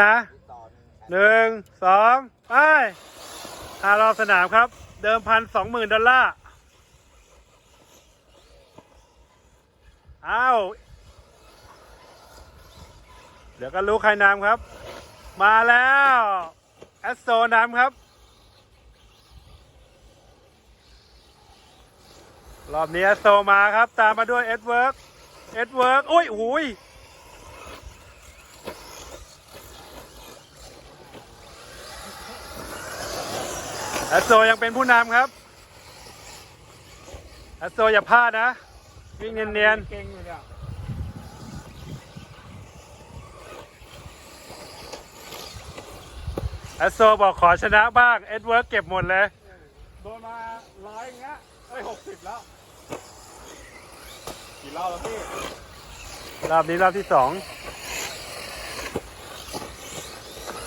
นะหนึ่งสองไปหารอบสนามครับ เดิมพันสองหมื่นดอลลาร์อ้าวเดี๋ยวก็รู้ใครนำครับ มาแล้วแอสโซนำครับ รอบนี้แอสโซมาครับ ตามมาด้วยเอ็ดเวิร์กเอ็ดเวิร์กอุ้ยหุย แอสโซยังเป็นผู้นำครับแอสโซอย่าพลาดนะ วิ่งเนียนเก่งอยู่เนี่ยๆแอสโซบอกขอชนะบ้าง เอ็ดเวิร์กเก็บหมดเลย โดนมาร้อยอย่างเงี้ยเอ้ยหกสิบแล้ว กี่รอบแล้วพี่ รอบนี้รอบที่สอง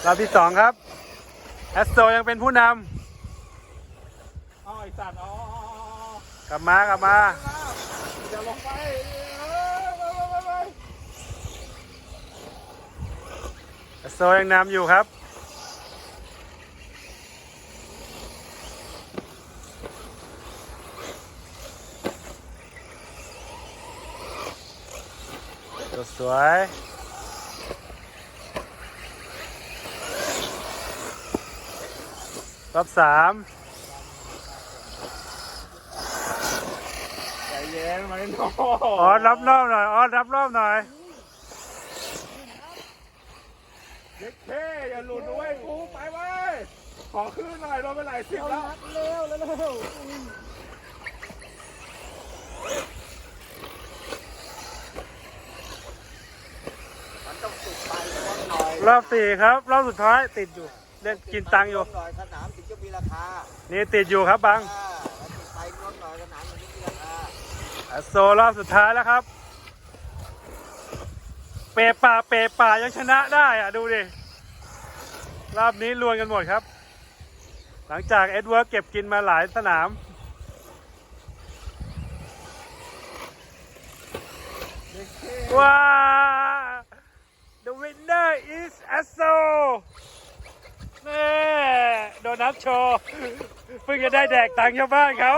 รอบที่สองครับแอสโซยังเป็นผู้น อ๋อไอสัตว์อ๋ออ๋ออ๋อำกลับมากลับมาอย่าลงไปเออไปไปไปไปแอสโซยังนำอยู่ครับ สวยรอบสาม ใจ เย็นมาเล่นโอ้ออดรับรอบหน่อยออดรับรอบหน่อยเด็กเท่อย่าหลุดด้วยกูไปไว้ยขอขึ้นหน่อยโดนไปหลายสิบแล้วเร็วเร็วเร็วรอบสี่ครับรอบสุดท้ายติดอยู่เล่นกินตังค์อยู่ หน่อยสนามถึงจะมีราคา นี่ติดอยู่ครับบังอ่า โซรอบสุดท้ายแล้วครับ เปป่าเปป่ายังชนะได้อะดูดิ รอบนี้ลวนกันหมดครับ หลังจากเอ็ดเวิร์กเก็บกินมาหลายสนาม ว้า The winner is Asso แม่โดนัทโชว์เพิ่งจะได้แดกตังค์ชาวบ้านเขา